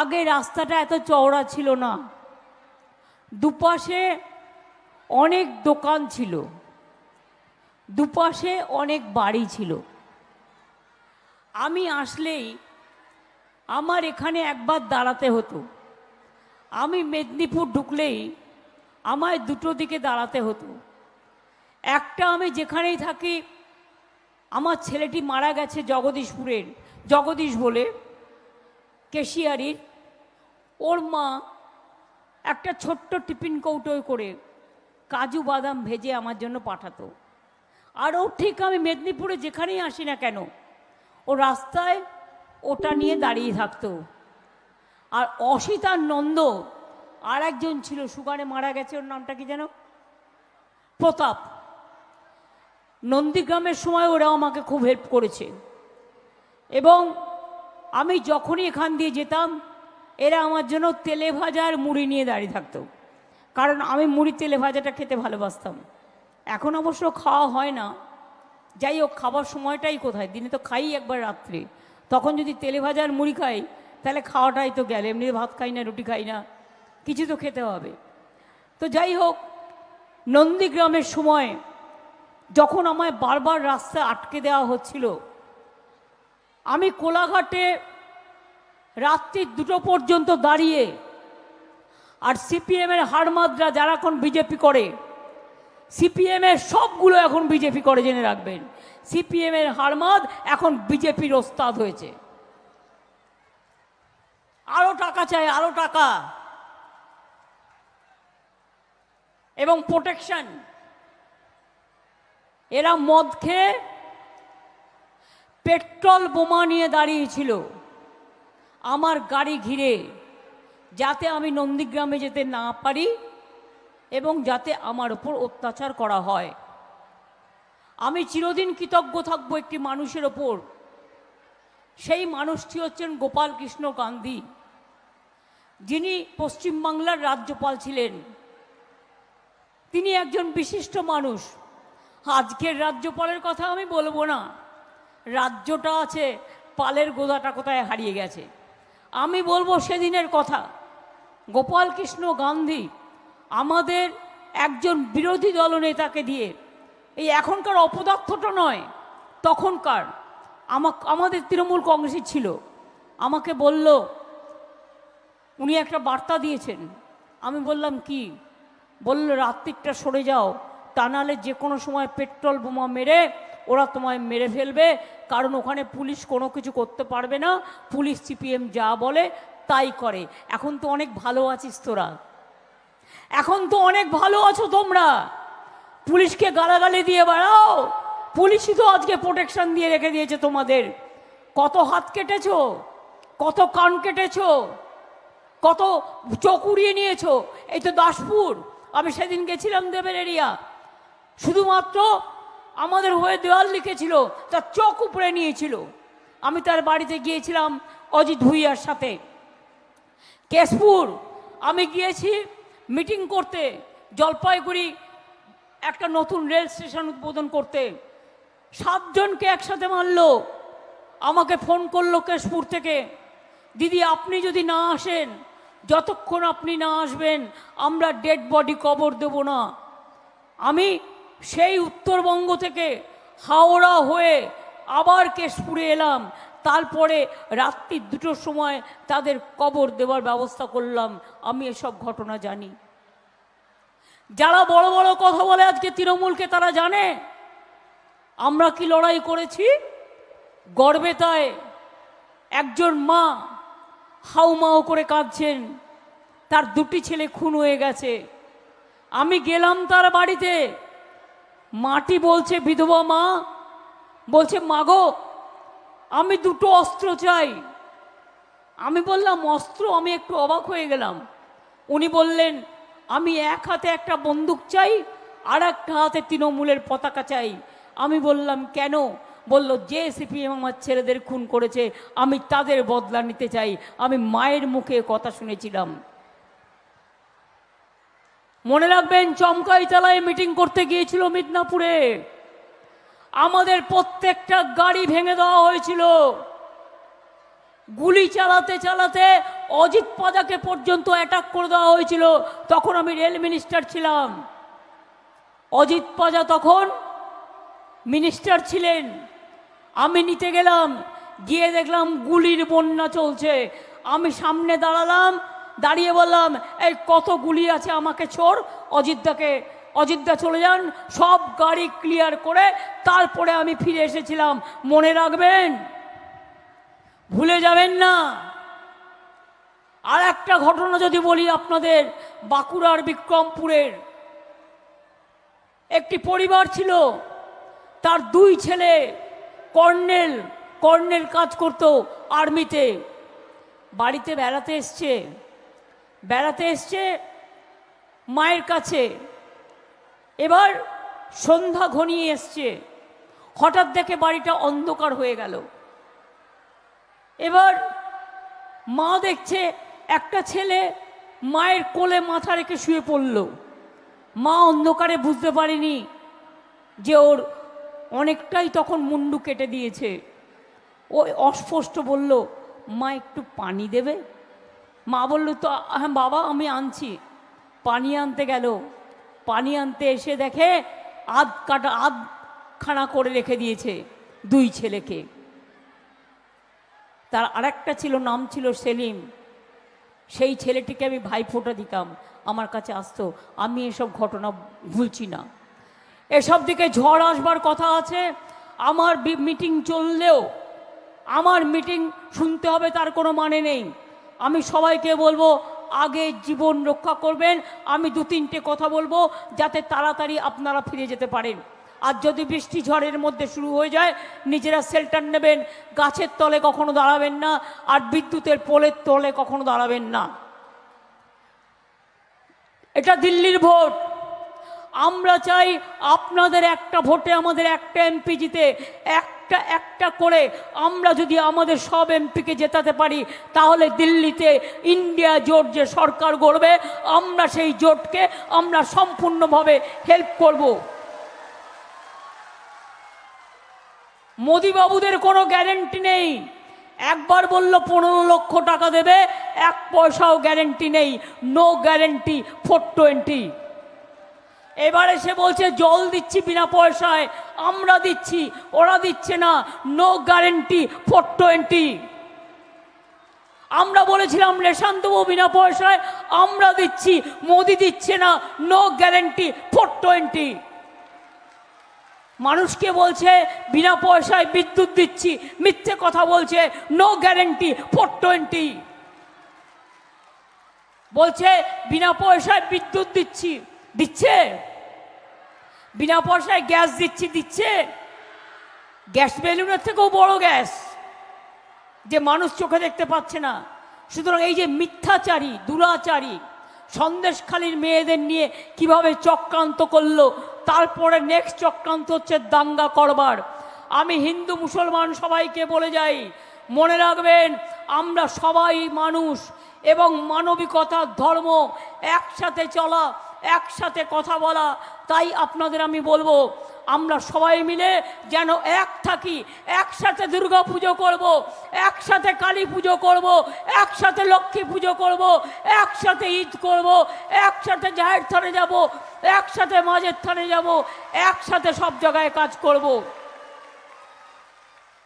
আগে রাস্তাটা এত চওড়া ছিল না। দুপাশে অনেক দোকান ছিল। দুপাশে অনেক বাড়ি ছিল। আমি আসলেই আমার এখানে একবার দাঁড়াতে হতো। আমি মেদিনীপুর ঢুকলেই আমায় দুটো দিকে দাঁড়াতে হতো। একটা আমি যেখানেই থাকি, আমার ছেলেটি মারা গেছে জগদীশপুরের, জগদীশ বলে, কেশিয়ারির। ওর মা একটা ছোট্ট টিফিন কৌটোয় করে কাজু বাদাম ভেজে আমার জন্য পাঠাতো। আর ও ঠিক আমি মেদিনীপুরে যেখানেই আসি না কেন, ও রাস্তায় ওটা নিয়ে দাঁড়িয়ে থাকতো। আর অসিতার নন্দ আর একজন ছিল সুগারে মারা গেছে, ওর নামটা কি যেন? প্রতাপ। নন্দীগ্রামের সময় ওরাও আমাকে খুব হেল্প করেছে। এবং আমি যখনই এখান দিয়ে যেতাম এরা আমার জন্য তেলে ভাজা আর মুড়ি নিয়ে দাঁড়িয়ে থাকতো। কারণ আমি মুড়ি তেলে ভাজাটা খেতে ভালোবাসতাম। এখন অবশ্য খাওয়া হয় না। যাই হোক, খাবার সময়টাই কোথায়? দিনে তো খাই একবার রাত্রে। তখন যদি তেলে ভাজা আর মুড়ি খাই, তাহলে খাওয়াটাই তো গেল। এমনি ভাত খাই না, রুটি খাই না। কিছু তো খেতে হবে। তো যাই হোক, নন্দীগ্রামের সময় যখন আমায় বারবার রাস্তা আটকে দেওয়া হচ্ছিল, আমি কোলাঘাটে রাত্রি দুটো পর্যন্ত দাঁড়িয়ে আর সিপিএমের হাড়মাদরা যারা এখন বিজেপি করে সিপিএমের সবগুলো এখন বিজেপি করে জেনে রাখবেন। সিপিএমের হারমাদ এখন বিজেপির ওস্তাদ হয়েছে। আরও টাকা চাই, আরও টাকা। এবং প্রোটেকশন এরা মদ খেয়ে পেট্রোল বোমা নিয়ে দাঁড়িয়েছিল। আমার গাড়ি ঘিরে, যাতে আমি নন্দীগ্রামে যেতে না পারি এবং যাতে আমার ওপর অত্যাচার করা হয়। আমি চিরদিন কৃতজ্ঞ থাকব একটি মানুষের ওপর। সেই মানুষটি হচ্ছেন গোপাল কৃষ্ণ গান্ধী, যিনি পশ্চিমবাংলার রাজ্যপাল ছিলেন। তিনি একজন বিশিষ্ট মানুষ। আজকের রাজ্যপালের কথা আমি বলব না। রাজ্যটা আছে, পালের গোদাটা কোথায় হারিয়ে গেছে। আমি বলব সেদিনের কথা। গোপাল কৃষ্ণ গান্ধী আমাদের একজন বিরোধী দলনেতাকে দিয়ে, এই এখনকার অপদার্থটা নয়, তখনকার। আমা, আমাদের তৃণমূল কংগ্রেসই ছিল। আমাকে বলল, উনি একটা বার্তা দিয়েছেন। আমি বললাম, কি? বলল, রাত্রিকটা সরে যাও, তা নাহলে যে কোনো সময় পেট্রোল বোমা মেরে ওরা তোমায় মেরে ফেলবে, কারণ ওখানে পুলিশ কোনো কিছু করতে পারবে না। পুলিশ সিপিএম যা বলে তাই করে। এখন তো অনেক ভালো আছিস তোরা। এখন তো অনেক ভালো আছো তোমরা। পুলিশকে গালাগালি দিয়ে বেড়াও। পুলিশই তো আজকে প্রোটেকশন দিয়ে রেখে দিয়েছে তোমাদের। কত হাত কেটেছো, কত কান কেটেছো, কত চোখ উড়িয়ে নিয়েছো। এই তো দাসপুর। আমি সেদিন গেছিলাম দেবের এরিয়া। শুধুমাত্র আমাদের হয়ে দেওয়াল লিখেছিল, তার চোখ উপরে নিয়েছিল। আমি তার বাড়িতে গিয়েছিলাম অজিত ভুইয়ার সাথে। কেশপুর, আমি গিয়েছি মিটিং করতে, জলপাইগুড়ি একটা নতুন রেল স্টেশন উদ্বোধন করতে। সাতজনকে একসাথে মারলো, আমাকে ফোন করল কেশপুর থেকে, দিদি, আপনি যদি না আসেন, যতক্ষণ আপনি না আসবেন, আমরা ডেড বডি কবর দেব না। আমি সেই উত্তরবঙ্গ থেকে হাওড়া হয়ে আবার কেশপুরে এলাম। তারপরে রাত্রি দুটোর সময় তাদের কবর দেওয়ার ব্যবস্থা করলাম। আমি এসব ঘটনা জানি। যারা বড় বড় কথা বলে আজকে তৃণমূলকে তারা জানে। আমরা কি লড়াই করেছি? গর্বে তাই একজন মা হাউমাউ করে কাঁদছেন। তার দুটি ছেলে খুন হয়ে গেছে। আমি গেলাম তার বাড়িতে। মাটি বলছে, বিধবা মা। বলছে, মাগো, আমি দুটো অস্ত্র চাই। আমি বললাম, অস্ত্র? আমি একটু অবাক হয়ে গেলাম। উনি বললেন, আমি এক হাতে একটা বন্দুক চাই, আর একটা হাতে তৃণমূলের পতাকা চাই। আমি বললাম, কেন? বলল, যে সিপিএম আমার ছেলেদের খুন করেছে, আমি তাদের বদলা নিতে চাই। আমি মায়ের মুখে কথা শুনেছিলাম। মনে রাখবেন, চমকাই চালায় মিটিং করতে গিয়েছিল মিদনাপুরে। আমাদের প্রত্যেকটা গাড়ি ভেঙে দেওয়া হয়েছিল। গুলি চালাতে চালাতে অজিত পদাকে পর্যন্ত অ্যাটাক করে দেওয়া হয়েছিল। তখন আমি রেল মিনিস্টার ছিলাম। অজিত পাজা তখন মিনিস্টার ছিলেন। আমি নিতে গেলাম, গিয়ে দেখলাম গুলির বন্যা চলছে। আমি সামনে দাঁড়ালাম দাঁড়িয়ে বললাম, এই কত গুলি আছে আমাকে ছোড় অযোধ্যাকে অযোধ্যা চলে যান, সব গাড়ি ক্লিয়ার করে তারপরে আমি ফিরে এসেছিলাম, মনে রাখবেন? ভুলে যাবেন না। আর একটা ঘটনা যদি বলি আপনাদের, বাঁকুড়ার বিক্রমপুরের। একটি পরিবার ছিল, তার দুই ছেলে, কর্নেল কর্নেল কাজ করত আর্মিতে, বাড়িতে বেড়াতে এসছে। বেড়াতে এসছে মায়ের কাছে। এবার সন্ধ্যা ঘনিয়ে এসছে। হঠাৎ দেখে বাড়িটা অন্ধকার হয়ে গেল। এবার মা দেখছে একটা ছেলে মায়ের কোলে মাথা রেখে শুয়ে পড়ল। মা অন্ধকারে বুঝতে পারেনি যে ওর অনেকটাই তখন মুন্ডু কেটে দিয়েছে। ও অস্পষ্ট বলল, মা, একটু পানি দেবে? মা বলল, তো হ্যাঁ বাবা, আমি আনছি। পানি আনতে গেল। পানি আনতে এসে দেখে আধ কাটা, আধ খানা করে রেখে দিয়েছে দুই ছেলেকে। তার আরেকটা ছিল, নাম ছিল সেলিম। সেই ছেলেটিকে আমি ভাইফোঁটা দিতাম, আমার কাছে আসতো, আমি এসব ঘটনা ভুলছি না। এসব দিকে ঝড় আসবার কথা আছে, আমার মিটিং চললেও, আমার মিটিং শুনতে হবে, তার কোনো মানে নেই। আমি সবাইকে বলব, আগে জীবন রক্ষা করবেন। আমি দু তিনটে কথা বলব, যাতে তাড়াতাড়ি আপনারা ফিরে যেতে পারেন। আর যদি বৃষ্টি ঝড়ের মধ্যে শুরু হয়ে যায়, নিজেরা শেল্টার নেবেন। গাছের তলে কখনো দাঁড়াবেন না, আর বিদ্যুতের পোলের তলে কখনো দাঁড়াবেন না। এটা দিল্লির ভোট। আমরা চাই আপনাদের একটা ভোটে আমাদের একটা এমপি জিতে। একটা একটা করে আমরা যদি আমাদের সব এমপিকে জেতাতে পারি, তাহলে দিল্লিতে ইন্ডিয়া জোট যে সরকার গড়বে, আমরা সেই জোটকে আমরা সম্পূর্ণভাবে হেল্প করব। মোদিবাবুদের কোনো গ্যারেন্টি নেই। একবার বলল পনেরো লক্ষ টাকা দেবে, এক পয়সাও গ্যারেন্টি নেই। নো গ্যারেন্টি ফোর টোয়েন্টি এবারে সে বলছে, জল দিচ্ছি বিনা পয়সায়, আমরা দিচ্ছি, ওরা দিচ্ছে না নো গ্যারেন্টি ফোর টোয়েন্টি আমরা বলেছিলাম, রেশন দেবো বিনা পয়সায়, আমরা দিচ্ছি, মোদি দিচ্ছে না নো গ্যারেন্টি ফোর টোয়েন্টি মানুষকে বলছে, বিনা পয়সায় বিদ্যুৎ দিচ্ছি, মিথ্যে কথা বলছে নো গ্যারেন্টি ফোর টোয়েন্টি বলছে, বিনা পয়সায় বিদ্যুৎ দিচ্ছি। দিচ্ছে। বিনা পয়সায় গ্যাস দিচ্ছি, দিচ্ছে। গ্যাস বেলুনের থেকেও বড় গ্যাস। যে মানুষ চোখে দেখতে পাচ্ছে না। সুতরাং এই যে মিথ্যাচারী দুরাচারী সন্দেশখালীর মেয়েদের নিয়ে কীভাবে চক্রান্ত করল, তারপরে নেক্সট চক্রান্ত হচ্ছে দাঙ্গা করবার। আমি হিন্দু, মুসলমান সবাইকে বলে যাই, মনে রাখবেন, আমরা সবাই মানুষ এবং মানবিকতার ধর্ম একসাথে চলা একসাথে কথা বলা, তাই আপনাদের আমি বলব, আমরা সবাই মিলে যেন এক থাকি, একসাথে দুর্গা পুজো করব, একসাথে কালী পুজো করব, একসাথে লক্ষ্মী পুজো করব, একসাথে ঈদ করব, একসাথে জাহের থানে যাব, একসাথে মাঝের থানে যাব, একসাথে সব জায়গায় কাজ করব।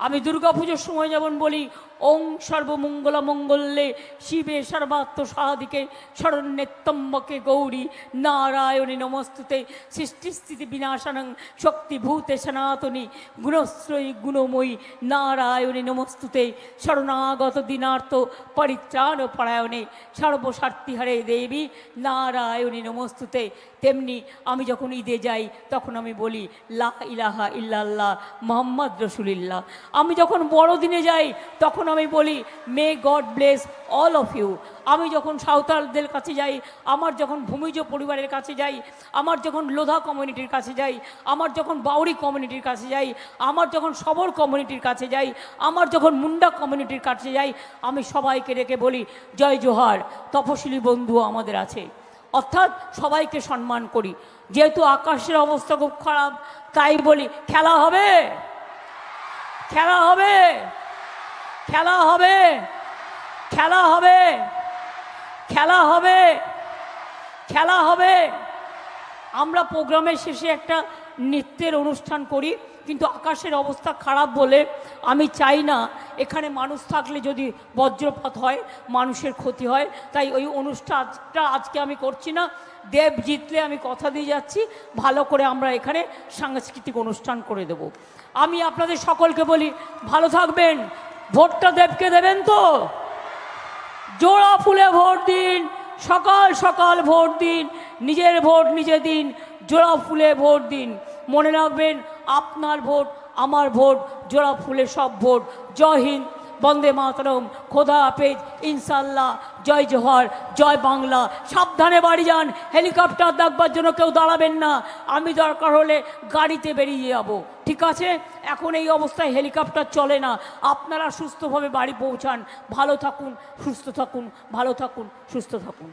আমি দুর্গা পুজোর সময় যেমন বলি ওং সর্বমঙ্গলা মঙ্গলে শিবে সর্বাত্ম সাহাদিকে শরণ্যেত্তম্বকে গৌরী নারায়ণী নমস্তুতে। সৃষ্টিস্থিতি বিনাশানং শক্তিভূতে সনাতনী গুণশ্রয়ী গুণময়ী নারায়ণী নমস্তুতে। শরণাগত দিনার্থ পরিত্রাণ পরায়ণে সর্বস্বার্থিহারে দেবী নারায়ণী নমস্তুতে। তেমনি আমি যখন ঈদে যাই তখন আমি বলি, লা ইলাহা ইল্লাল্লাহ মোহাম্মদ রসুলিল্লাহ। আমি যখন বড়দিনে যাই তখন আমি বলি may God bless all of you আমি যখন সাঁওতালদের কাছে যাই, আমার যখন ভূমিজ পরিবারের কাছে যাই, আমার যখন লোধা কমিউনিটির কাছে যাই, আমার যখন বাউরি কমিউনিটির কাছে যাই, আমার যখন সবর কমিউনিটির কাছে যাই, আমার যখন মুন্ডা কমিউনিটির কাছে যাই, আমি সবাইকে রেখে বলি, জয় জোহার তপশিলি বন্ধু আমাদের আছে। অর্থাৎ সবাইকে সম্মান করি। যেহেতু আকাশের অবস্থা খুব খারাপ, তাই বলি, খেলা হবে খেলা হবে। খেলা হবে। খেলা হবে। খেলা হবে। খেলা হবে। আমরা প্রোগ্রামের শেষে একটা নৃত্যের অনুষ্ঠান করি, কিন্তু আকাশের অবস্থা খারাপ বলে আমি চাই না এখানে মানুষ থাকলে যদি বজ্রপাত হয়, মানুষের ক্ষতি হয়, তাই ওই অনুষ্ঠানটা আজকে আমি করছি না। দেব জিতলে আমি কথা দিয়ে যাচ্ছি, ভালো করে আমরা এখানে সাংস্কৃতিক অনুষ্ঠান করে দেব। আমি আপনাদের সকলকে বলি, ভালো থাকবেন। ভোটটা দেবকে দেবেন তো? জোড়া ফুলে ভোট দিন, সকাল সকাল ভোট দিন, নিজের ভোট নিজে দিন, জোড়া ফুলে ভোট দিন। মনে রাখবেন, আপনার ভোট, আমার ভোট, জোড়া ফুলে সব ভোট। জয় হিন্দ, বন্দে মাতরম, খোদা হাফেজ ইনশাল্লাহ জয় জোহর, জয় বাংলা। সাবধানে বাড়ি যান, হেলিকপ্টার দেখবার জন্য কেউ দাঁড়াবেন না। আমি দরকার হলে গাড়িতে বেরিয়ে যাব, ঠিক আছে? এখন এই অবস্থায় হেলিকপ্টার চলে না। আপনারা সুস্থভাবে বাড়ি পৌঁছান। ভালো থাকুন, সুস্থ থাকুন, ভালো থাকুন, সুস্থ থাকুন।